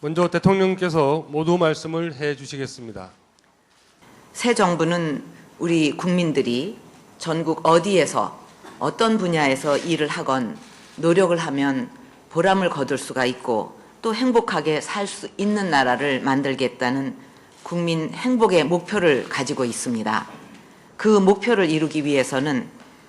먼저 대통령께서 모두 말씀을 해 주시겠습니다. 새 정부는 우리 국민들이 전국 어디에서 어떤 분야에서 일을 하건 노력을 하면 보람을 거둘 수가 있고 또 행복하게 살 수 있는 나라를 만들겠다는 국민 행복의 목표를 가지고 있습니다. 그 목표를 이루기 위해서는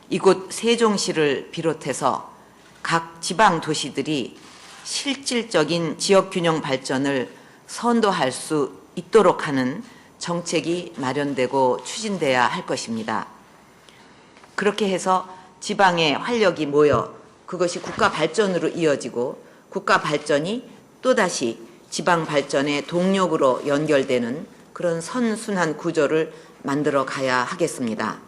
이곳 세종시를 비롯해서 각 지방 도시들이 실질적인 지역 균형 발전을 선도할 수 있도록 하는 정책이 마련되고 추진돼야 할 것입니다. 그렇게 해서 지방의 활력이 모여 그것이 국가 발전으로 이어지고 국가 발전이 또다시 지방 발전의 동력으로 연결되는 그런 선순환 구조를 만들어 가야 하겠습니다.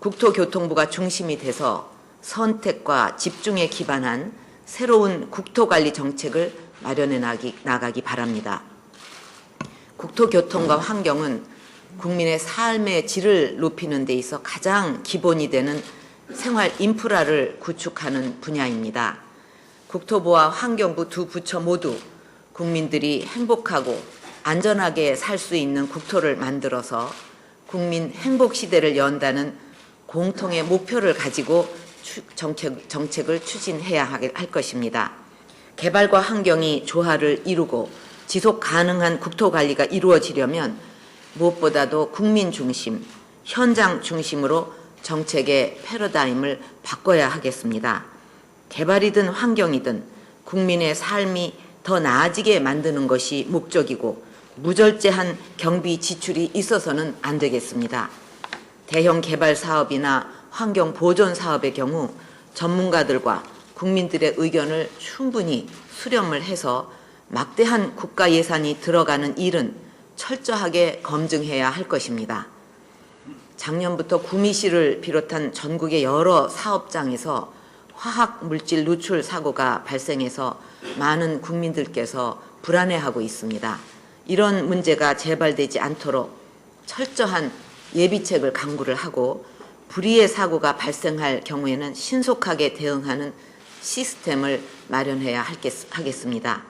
국토교통부가 중심이 돼서 선택과 집중에 기반한 새로운 국토관리 정책을 마련해 나기, 나가기 바랍니다. 국토교통과 환경은 국민의 삶의 질을 높이는 데 있어 가장 기본이 되는 생활 인프라를 구축하는 분야입니다. 국토부와 환경부 두 부처 모두 국민들이 행복하고 안전하게 살 수 있는 국토를 만들어서 국민 행복 시대를 연다는 공통의 목표를 가지고 추- 정책, 정책을 추진해야 할 것입니다. 개발과 환경이 조화를 이루고 지속 가능한 국토 관리가 이루어지려면 무엇보다도 국민 중심, 현장 중심으로 정책의 패러다임을 바꿔야 하겠습니다. 개발이든 환경이든 국민의 삶이 더 나아지게 만드는 것이 목적이고 무절제한 경비 지출이 있어서는 안 되겠습니다. 대형 개발 사업이나 환경 보존 사업의 경우 전문가들과 국민들의 의견을 충분히 수렴을 해서 막대한 국가 예산이 들어가는 일은 철저하게 검증해야 할 것입니다. 작년부터 구미시를 비롯한 전국의 여러 사업장에서 화학 물질 누출 사고가 발생해서 많은 국민들께서 불안해하고 있습니다. 이런 문제가 재발되지 않도록 철저한 예비책을 강구를 하고 불의의 사고가 발생할 경우에는 신속하게 대응하는 시스템을 마련해야 하겠습니다.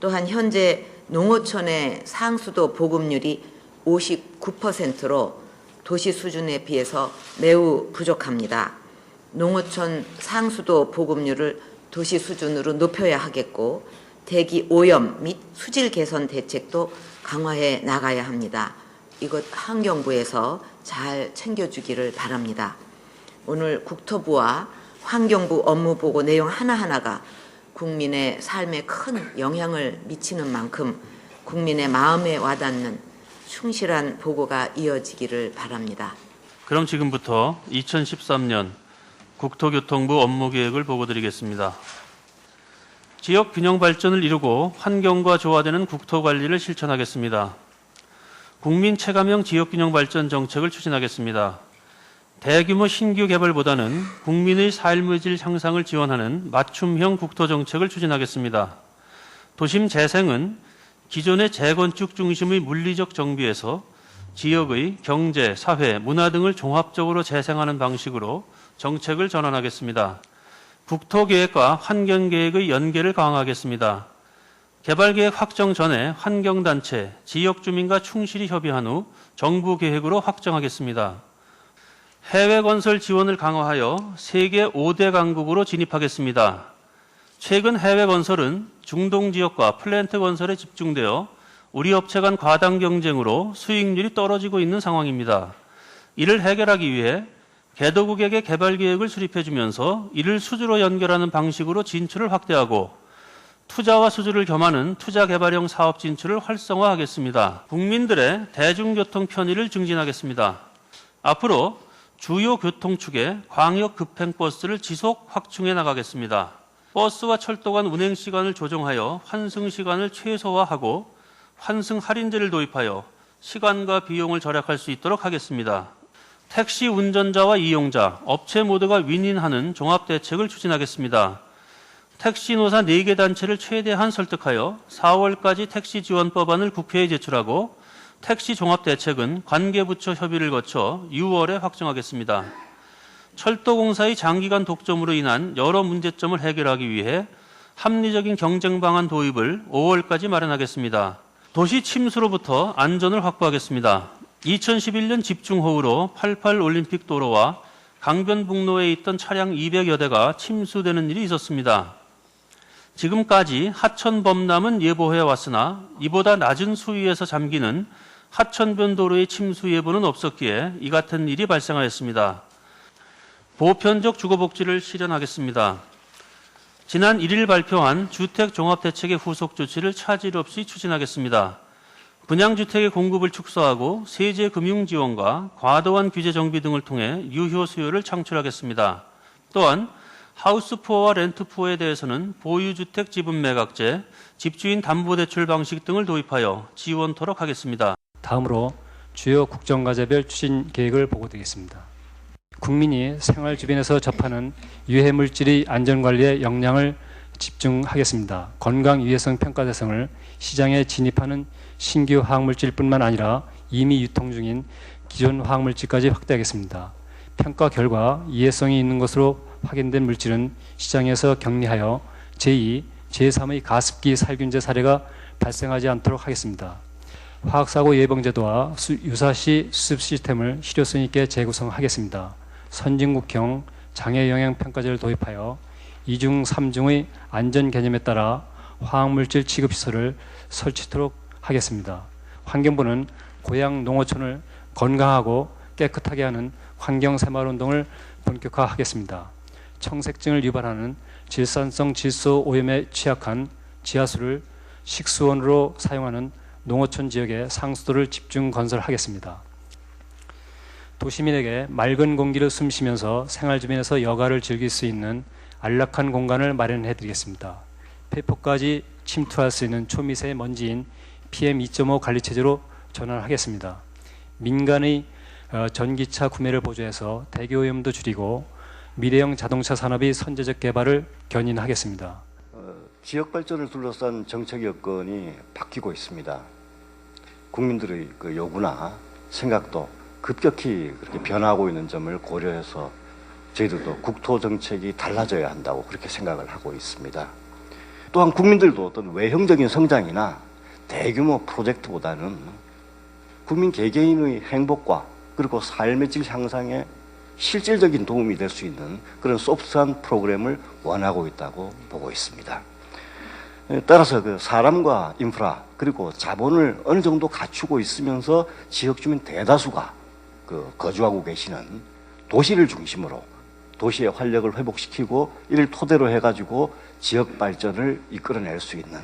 또한 현재 농어촌의 상수도 보급률이 59%로 도시 수준에 비해서 매우 부족합니다. 농어촌 상수도 보급률을 도시 수준으로 높여야 하겠고 대기 오염 및 수질 개선 대책도 강화해 나가야 합니다. 이것 환경부에서 잘 챙겨주기를 바랍니다. 오늘 국토부와 환경부 업무 보고 내용 하나하나가 국민의 삶에 큰 영향을 미치는 만큼 국민의 마음에 와닿는 충실한 보고가 이어지기를 바랍니다. 그럼 지금부터 2013년 국토교통부 업무 계획을 보고 드리겠습니다. 지역 균형 발전을 이루고 환경과 조화되는 국토 관리를 실천하겠습니다. 국민 체감형 지역 균형 발전 정책을 추진하겠습니다. 대규모 신규 개발보다는 국민의 삶의 질 향상을 지원하는 맞춤형 국토 정책을 추진하겠습니다. 도심 재생은 기존의 재건축 중심의 물리적 정비에서 지역의 경제, 사회, 문화 등을 종합적으로 재생하는 방식으로 정책을 전환하겠습니다. 국토계획과 환경계획의 연계를 강화하겠습니다. 개발계획 확정 전에 환경단체, 지역주민과 충실히 협의한 후 정부 계획으로 확정하겠습니다. 해외 건설 지원을 강화하여 세계 5대 강국으로 진입하겠습니다. 최근 해외 건설은 중동 지역과 플랜트 건설에 집중되어 우리 업체 간 과당 경쟁으로 수익률이 떨어지고 있는 상황입니다. 이를 해결하기 위해 개도국에게 개발 계획을 수립해 주면서 이를 수주로 연결하는 방식으로 진출을 확대하고 투자와 수주를 겸하는 투자 개발형 사업 진출을 활성화하겠습니다. 국민들의 대중교통 편의를 증진하겠습니다. 앞으로 주요 교통축에 광역 급행버스를 지속 확충해 나가겠습니다. 버스와 철도 간 운행 시간을 조정하여 환승 시간을 최소화하고 환승 할인제를 도입하여 시간과 비용을 절약할 수 있도록 하겠습니다. 택시 운전자와 이용자, 업체 모두가 윈윈하는 종합 대책을 추진하겠습니다. 택시 노사 4개 단체를 최대한 설득하여 4월까지 택시 지원 법안을 국회에 제출하고 택시 종합 대책은 관계부처 협의를 거쳐 6월에 확정하겠습니다. 철도공사의 장기간 독점으로 인한 여러 문제점을 해결하기 위해 합리적인 경쟁 방안 도입을 5월까지 마련하겠습니다. 도시 침수로부터 안전을 확보하겠습니다. 2011년 집중호우로 88 올림픽 도로와 강변북로에 있던 차량 200여 대가 침수되는 일이 있었습니다. 지금까지 하천 범람은 예보해 왔으나 이보다 낮은 수위에서 잠기는 하천변 도로의 침수 예보는 없었기에 이 같은 일이 발생하였습니다. 보편적 주거복지를 실현하겠습니다. 지난 1일 발표한 주택종합대책의 후속 조치를 차질 없이 추진하겠습니다. 분양주택의 공급을 축소하고 세제 금융 지원과 과도한 규제 정비 등을 통해 유효 수요를 창출하겠습니다. 또한 하우스푸어와 렌트푸어에 대해서는 보유주택 지분 매각제, 집주인 담보대출 방식 등을 도입하여 지원토록 하겠습니다. 다음으로 주요 국정과제별 추진 계획을 보고드리겠습니다. 국민이 생활 주변에서 접하는 유해 물질의 안전 관리에 역량을 집중하겠습니다. 건강 유해성 평가 대상을 시장에 진입하는 신규 화학물질뿐만 아니라 이미 유통 중인 기존 화학물질까지 확대하겠습니다. 평가 결과 이해성이 있는 것으로 확인된 물질은 시장에서 격리하여 제2, 제3의 가습기 살균제 사례가 발생하지 않도록 하겠습니다. 화학사고 예방제도와 수- 유사시 수습 시스템을 실효성 있게 재구성하겠습니다. 선진국형 장애 영향 평가제를 도입하여 이중 삼중의 안전 개념에 따라 화학물질 취급 시설을 설치토록 하겠습니다. 환경부는 고향 농어촌을 건강하고 깨끗하게 하는 환경 새마을 운동을 본격화하겠습니다. 청색증을 유발하는 질산성 질소 오염에 취약한 지하수를 식수원으로 사용하는 농어촌 지역에 상수도를 집중 건설하겠습니다. 도시민에게 맑은 공기를 숨쉬면서 생활 주변에서 여가를 즐길 수 있는 안락한 공간을 마련해 드리겠습니다. 폐포까지 침투할 수 있는 초미세 먼지인 PM2.5 관리 체제로 전환하겠습니다. 민간의 어, 전기차 구매를 보조해서 대기 오염도 줄이고 미래형 자동차 산업의 선제적 개발을 견인하겠습니다. 지역 발전을 둘러싼 정책 여건이 바뀌고 있습니다. 국민들의 그 요구나 생각도 급격히 그렇게 변하고 있는 점을 고려해서 저희들도 국토 정책이 달라져야 한다고 그렇게 생각을 하고 있습니다. 또한 국민들도 어떤 외형적인 성장이나 대규모 프로젝트보다는 국민 개개인의 행복과 그리고 삶의 질 향상에 실질적인 도움이 될 수 있는 그런 소프트한 프로그램을 원하고 있다고 보고 있습니다. 에, 따라서 그 사람과 인프라 그리고 자본을 어느 정도 갖추고 있으면서 지역 주민 대다수가 그 거주하고 계시는 도시를 중심으로 도시의 활력을 회복시키고 이를 토대로 해가지고 지역 발전을 이끌어낼 수 있는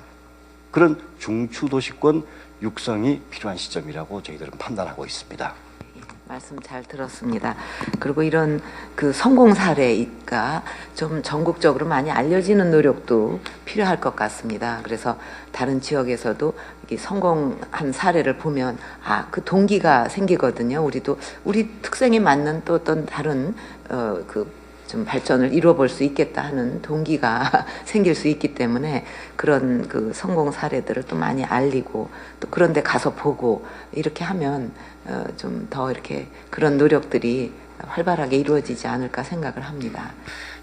그런 중추도시권 육성이 필요한 시점이라고 저희들은 판단하고 있습니다. 말씀 잘 들었습니다. 그리고 이런 그 성공 사례가 좀 전국적으로 많이 알려지는 노력도 필요할 것 같습니다. 그래서 다른 지역에서도 이 성공한 사례를 보면 아, 그 동기가 생기거든요. 우리도 우리 특성에 맞는 또 어떤 다른 어, 그 좀 발전을 이루어 볼수 있겠다 하는 동기가 생길 수 있기 때문에 그런 그 성공 사례들을 또 많이 알리고 또 그런 데 가서 보고 이렇게 하면 어, 좀더 이렇게 그런 노력들이 활발하게 이루어지지 않을까 생각을 합니다.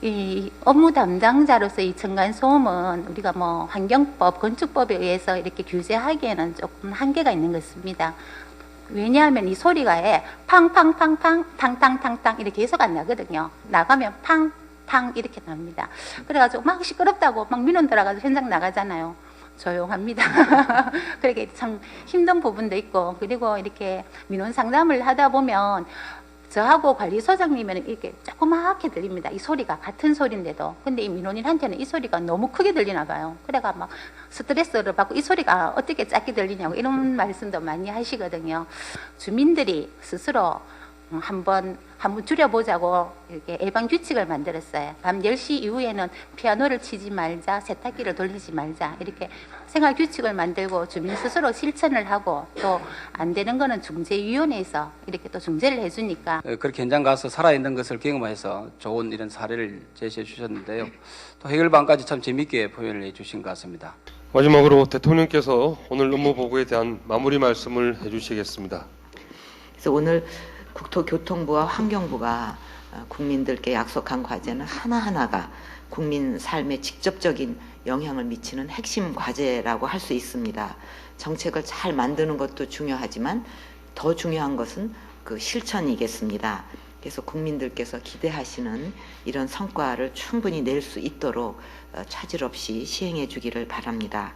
이 업무 담당자로서 이 층간 소음은 우리가 뭐 환경법, 건축법에 의해서 이렇게 규제하기에는 조금 한계가 있는 것 같습니다. 왜냐하면 이 소리가 에 팡팡팡팡, 탕탕탕탕 이렇게 계속 안 나거든요. 나가면 팡, 팡 이렇게 납니다. 그래가지고 막 시끄럽다고 막 민원 들어가서 현장 나가잖아요. 조용합니다. 그렇게 참 힘든 부분도 있고 그리고 이렇게 민원 상담을 하다 보면 저하고 관리소장님은 이렇게 조그맣게 들립니다. 이 소리가 같은 소리인데도. 근데 이 민원인한테는 이 소리가 너무 크게 들리나 봐요. 그래가 막 스트레스를 받고 이 소리가 어떻게 작게 들리냐고 이런 말씀도 많이 하시거든요. 주민들이 스스로 음, 한번 한번 줄여보자고 이렇게 예방 규칙을 만들었어요. 밤 10시 이후에는 피아노를 치지 말자, 세탁기를 돌리지 말자 이렇게 생활 규칙을 만들고 주민 스스로 실천을 하고 또 안 되는 거는 중재위원회에서 이렇게 또 중재를 해주니까 어, 그렇게 현장 가서 살아있는 것을 경험해서 좋은 이런 사례를 제시해 주셨는데요. 또 해결방까지 참 재미있게 표현을 해 주신 것 같습니다. 마지막으로 대통령께서 오늘 업무 보고에 대한 마무리 말씀을 해주시겠습니다. 그래서 오늘 국토교통부와 환경부가 어, 국민들께 약속한 과제는 하나하나가 국민 삶에 직접적인 영향을 미치는 핵심 과제라고 할 수 있습니다. 정책을 잘 만드는 것도 중요하지만 더 중요한 것은 그 실천이겠습니다. 그래서 국민들께서 기대하시는 이런 성과를 충분히 낼 수 있도록 어, 차질 없이 시행해 주기를 바랍니다.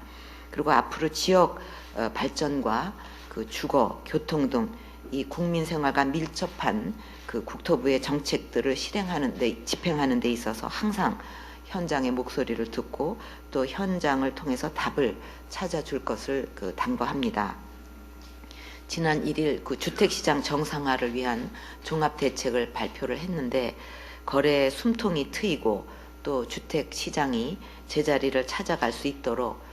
그리고 앞으로 지역 어, 발전과 그 주거, 교통 등 이 국민 생활과 밀접한 그 국토부의 정책들을 실행하는 데 집행하는 데 있어서 항상 현장의 목소리를 듣고 또 현장을 통해서 답을 찾아줄 것을 그 당부합니다. 지난 1일 그 주택시장 정상화를 위한 종합 대책을 발표를 했는데 거래 숨통이 트이고 또 주택시장이 제자리를 찾아갈 수 있도록 어,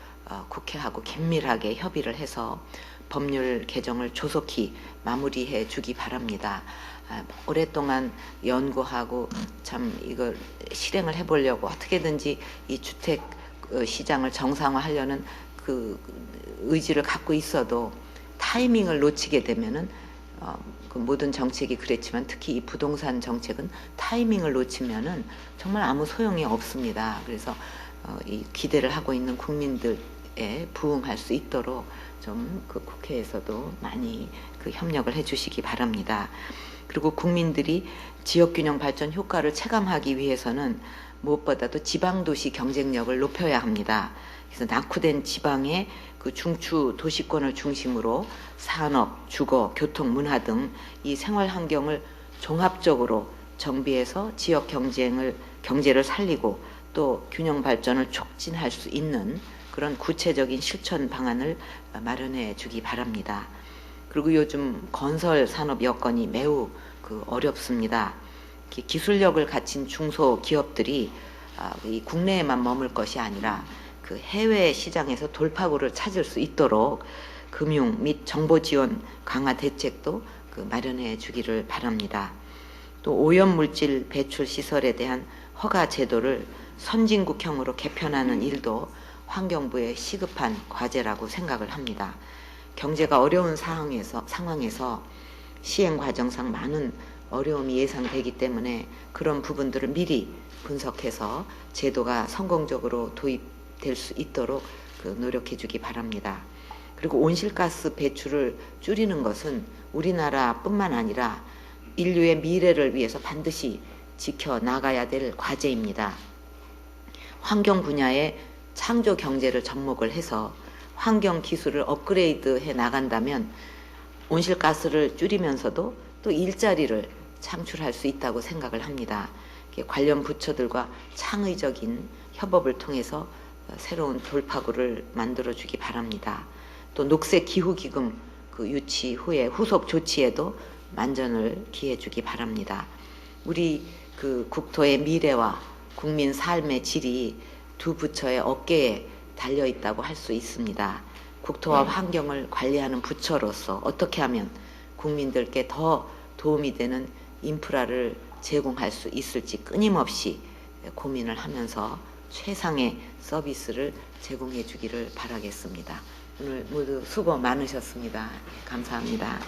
국회하고 긴밀하게 협의를 해서 법률 개정을 조속히 마무리해 주기 바랍니다. 아, 오랫동안 연구하고 참 이걸 실행을 해보려고 어떻게든지 이 주택 어, 시장을 정상화하려는 그 의지를 갖고 있어도 타이밍을 놓치게 되면은 어, 그 모든 정책이 그랬지만 특히 이 부동산 정책은 타이밍을 놓치면은 정말 아무 소용이 없습니다. 그래서 어, 이 기대를 하고 있는 국민들에 부응할 수 있도록 좀 그 국회에서도 많이 그 협력을 해주시기 바랍니다. 그리고 국민들이 지역균형 발전 효과를 체감하기 위해서는 무엇보다도 지방도시 경쟁력을 높여야 합니다. 그래서 낙후된 지방의 그 중추 도시권을 중심으로 산업, 주거, 교통, 문화 등 이 생활 환경을 종합적으로 정비해서 지역 경쟁을 경제를 살리고 또 균형 발전을 촉진할 수 있는 그런 구체적인 실천 방안을 마련해 주기 바랍니다. 그리고 요즘 건설 산업 여건이 매우 그 어렵습니다. 기술력을 갖춘 중소 기업들이 아, 이 국내에만 머물 것이 아니라 그 해외 시장에서 돌파구를 찾을 수 있도록 금융 및 정보 지원 강화 대책도 그 마련해 주기를 바랍니다. 또 오염 물질 배출 시설에 대한 허가 제도를 선진국형으로 개편하는 일도 환경부의 시급한 과제라고 생각을 합니다. 경제가 어려운 상황에서 상황에서 시행 과정상 많은 어려움이 예상되기 때문에 그런 부분들을 미리 분석해서 제도가 성공적으로 도입될 수 있도록 그 노력해 주기 바랍니다. 그리고 온실가스 배출을 줄이는 것은 우리나라뿐만 아니라 인류의 미래를 위해서 반드시 지켜 나가야 될 과제입니다. 환경 분야에 창조 경제를 접목을 해서 환경 기술을 업그레이드 해 나간다면 온실가스를 줄이면서도 또 일자리를 창출할 수 있다고 생각을 합니다. 관련 부처들과 창의적인 협업을 통해서 새로운 돌파구를 만들어 주기 바랍니다. 또 녹색 기후 기금 그 유치 후에 후속 조치에도 만전을 기해 주기 바랍니다. 우리 그 국토의 미래와 국민 삶의 질이 두 부처의 어깨에 달려 있다고 할 수 있습니다. 국토와 환경을 관리하는 부처로서 어떻게 하면 국민들께 더 도움이 되는 인프라를 제공할 수 있을지 끊임없이 고민을 하면서 최상의 서비스를 제공해 주기를 바라겠습니다. 오늘 모두 수고 많으셨습니다. 감사합니다.